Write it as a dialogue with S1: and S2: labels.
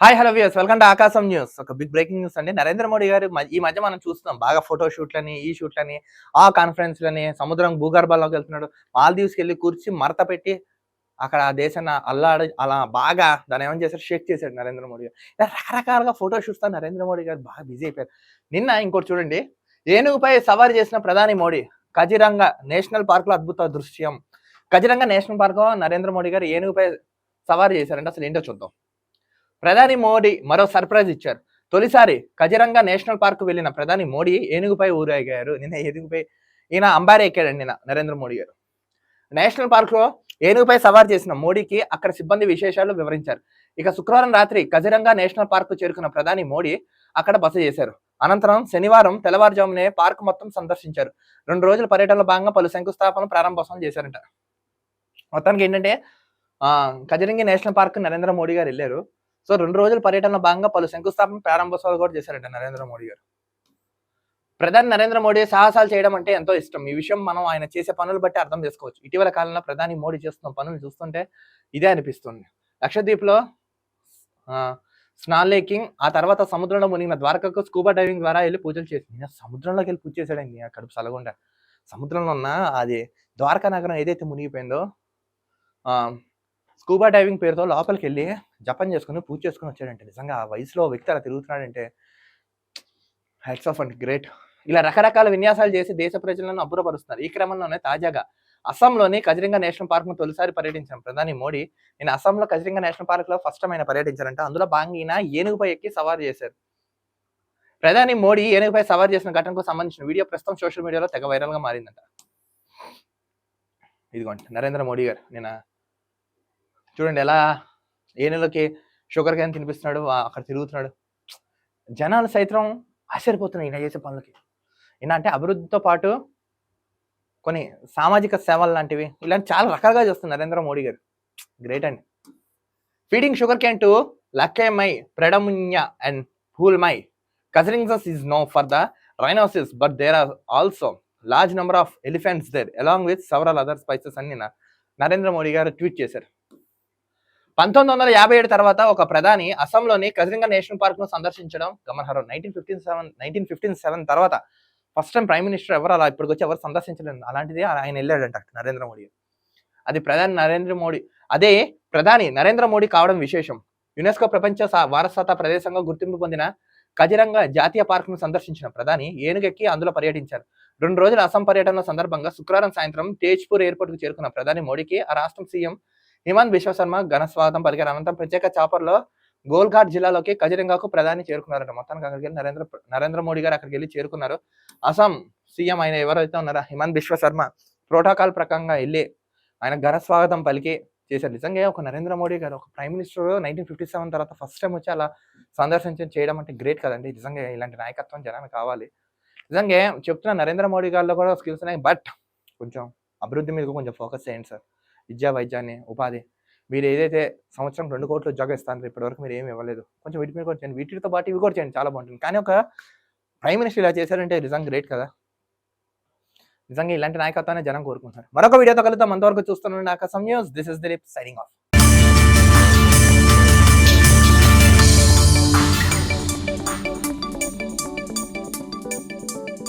S1: Hi hello views welcome to Aakasam news. ఒక big breaking news అండి. నరేంద్ర మోడీ గారు ఈ మధ్య మనం చూస్తున్నాం. బాగా ఫోటో షూట్లని ఈ షూట్లని ఆ కాన్ఫరెన్స్లని సముద్రం భూగర్భంలోకి వెళ్తున్నాడు. మాల్దీవ్స్కి వెళ్ళి కూర్చి మరత పెట్టి అక్కడ ఆ దేశాన్ని అల్లాడి అలా బాగా దాన్ని ఏమని చేశారు? షేక్ చేశాడు నరేంద్ర మోడీ గారు. ఇలా రకరకాలుగా ఫోటో షూట్స్తో నరేంద్ర మోడీ గారు బాగా బిజీ అయిపోయారు. నిన్న ఇంకోటి చూడండి. ఏనుగుపై సవారీ చేసిన ప్రధాని మోడీ కజిరంగ నేషనల్ పార్క్లో అద్భుత దృశ్యం. కజిరంగ నేషనల్ పార్క్ నరేంద్ర మోడీ గారు ఏనుగుపై సవారీ చేశారంటే అసలు ఏంటో చూద్దాం. ప్రధాని మోడీ మరో సర్ప్రైజ్ ఇచ్చారు. తొలిసారి కజిరంగా నేషనల్ పార్క్ వెళ్ళిన ప్రధాని మోడీ ఏనుగుపై ఊరేగారు. నిన్న ఏనుగుపై ఈయన అంబారే ఎక్కాడండి నిన్న నరేంద్ర మోడీ గారు. నేషనల్ పార్క్లో ఏనుగుపై సవారు చేసిన మోడీకి అక్కడ సిబ్బంది విశేషాలు వివరించారు. ఇక శుక్రవారం రాత్రి కజిరంగా నేషనల్ పార్క్ చేరుకున్న ప్రధాని మోడీ అక్కడ బస చేశారు. అనంతరం శనివారం తెల్లవారుజామునే పార్క్ మొత్తం సందర్శించారు. రెండు రోజుల పర్యటనలో భాగంగా పలు శంకుస్థాపన ప్రారంభోత్సవం చేశారంట. మొత్తానికి ఏంటంటే కజరంగి నేషనల్ పార్క్ నరేంద్ర మోడీ గారు వెళ్ళారు. సో రెండు రోజుల పర్యటనలో భాగంగా పలు శంకుస్థాపన ప్రారంభోత్సవాలు కూడా చేశారంట నరేంద్ర మోడీ గారు. ప్రధాని నరేంద్ర మోడీ సాహసాలు చేయడం అంటే ఎంతో ఇష్టం. ఈ విషయం మనం ఆయన చేసే పనులు బట్టి అర్థం చేసుకోవచ్చు. ఇటీవల కాలంలో ప్రధాని మోడీ చేస్తున్న పనులు చూస్తుంటే ఇదే అనిపిస్తుంది. లక్షద్వీప్లో స్నాల్ లేకింగ్ ఆ తర్వాత సముద్రంలో మునిగిన ద్వారకకు స్కూబా డైవింగ్ ద్వారా వెళ్ళి పూజలు చేసి సముద్రంలోకి వెళ్ళి పూజ చేశాడండి ఆ కడుపు సలగుండా. సముద్రంలో ఉన్న అది ద్వారకా నగరం ఏదైతే మునిగిపోయిందో స్కూబా డైవింగ్ పేరుతో లోపలికి వెళ్ళి జపం చేసుకుని పూజ చేసుకుని వచ్చాడంటే నిజంగా ఆ వయసులో వ్యక్తి అలా తిరుగుతున్నాడంటే హెడ్స్ ఆఫ్ అండ్ గ్రేట్. ఇలా రకరకాల విన్యాసాలు చేసి దేశ ప్రజలను అబ్బురపరుస్తున్నారు. ఈ క్రమంలోనే తాజాగా అస్సాంలోని కజిరింగా నేషనల్ పార్క్ను తొలిసారి పర్యటించిన ప్రధాని మోడీ నేను అస్సాంలో కజిరింగా నేషనల్ పార్క్లో ఫస్ట్ ఆయన పర్యటించారంట. అందులో భాగంగా ఈయన ఏనుగుపై ఎక్కి సవారు చేశారు. ప్రధాని మోడీ ఏనుగుపై సవారు చేసిన ఘటనకు సంబంధించిన వీడియో ప్రస్తుతం సోషల్ మీడియాలో తెగ వైరల్గా మారిందంట. ఇదిగోండి నరేంద్ర మోడీ గారు నేను చూడండి ఎలా ఏ నెలకి షుగర్ క్యాన్ తినిపిస్తున్నాడు అక్కడ తిరుగుతున్నాడు. జనాలు సైతం ఆశ్చర్యపోతున్నాయి ఈయన చేసే పనులకి. ఈయన అంటే అభివృద్ధితో పాటు కొన్ని సామాజిక సేవలు లాంటివి ఇలాంటి చాలా రకాలుగా చేస్తున్నారు నరేంద్ర మోడీ గారు. గ్రేట్ అండి. ఫీడింగ్ షుగర్ క్యాన్ టు లక్కేమై ప్రెడమున్య అండ్ పూల్మై కజరింగ్సస్ is known for the rhinoceros but there are also large number of elephants there along with several other species అని నిన్న నరేంద్ర మోడీ గారు ట్వీట్ చేశారు. పంతొమ్మిది వందల యాభై ఏడు తర్వాత ఒక ప్రధాని అస్సాంలోని కజరింగ నేషనల్ పార్క్ను సందర్శించడం గమనార్హం. Nineteen fifteen seven nineteen fifteen seven తర్వాత ఫస్ట్ టైం ప్రైమ్ మినిస్టర్ ఎవరు అలా ఇప్పటికి వచ్చి ఎవరు సందర్శించలేదు. అలాంటిది ఆయన వెళ్ళాడంట నరేంద్ర మోడీ. అది ప్రధాని నరేంద్ర మోడీ అదే ప్రధాని నరేంద్ర మోడీ కావడం విశేషం. యునెస్కో ప్రపంచ వారసత్వ ప్రదేశంగా గుర్తింపు పొందిన కజిరంగ జాతీయ పార్క్ను సందర్శించిన ప్రధాని ఏనుగెక్కి అందులో పర్యటించారు. రెండు రోజుల అస్సాం పర్యటన సందర్భంగా శుక్రవారం సాయంత్రం తేజ్పూర్ ఎయిర్పోర్ట్కు చేరుకున్న ప్రధాని మోడీకి ఆ రాష్ట్రం సీఎం హిమంత్ విశ్వశర్మ ఘన స్వాగతం పలికారు. అనంతరం ప్రత్యేక చాపర్లో గోల్ఘాట్ జిల్లాలోకి కజిరంగాకు ప్రధాని చేరుకున్నారట. మొత్తానికి అక్కడికి వెళ్ళి నరేంద్ర నరేంద్ర మోడీ గారు అక్కడికి వెళ్ళి చేరుకున్నారు. అస్సాం సీఎం ఆయన ఎవరైతే ఉన్నారో హిమాంత్ విశ్వశర్మ ప్రోటోకాల్ ప్రకారంగా వెళ్ళి ఆయన ఘన స్వాగతం పలికి చేశారు. నిజంగా ఒక నరేంద్ర మోడీ గారు ఒక prime minister nineteen fifty seven తర్వాత ఫస్ట్ టైం వచ్చి అలా సందర్శించడం చేయడం అంటే గ్రేట్ కదండి. నిజంగా ఇలాంటి నాయకత్వం జనానికి కావాలి. నిజంగా చెప్తున్న నరేంద్ర మోడీ గారిలో కూడా స్కిల్స్ ఉన్నాయి. బట్ కొంచెం అభివృద్ధి మీద కొంచెం ఫోకస్ చేయండి సార్. విద్యా వైద్యాన్ని ఉపాధి. మీరు ఏదైతే సంవత్సరం రెండు కోట్లు ఉద్యోగం ఇస్తాను ఇప్పటివరకు మీరు ఏమి ఇవ్వలేదు. కొంచెం వీటి మీద కూడా చేయండి. వీటితో పాటు ఇవి కూడా చేయండి. చాలా బాగుంటుంది. కానీ ఒక ప్రైమ్ మినిస్టర్ ఇలా చేశారంటే నిజంగా గ్రేట్ కదా. నిజంగా ఇలాంటి నాయకత్వాన్ని జనం కోరుకుంటున్నారు. మరొక వీడియోతో కలుద్దాం. అంతవరకు చూస్తున్నాను నాకు news. This is Dilip signing off.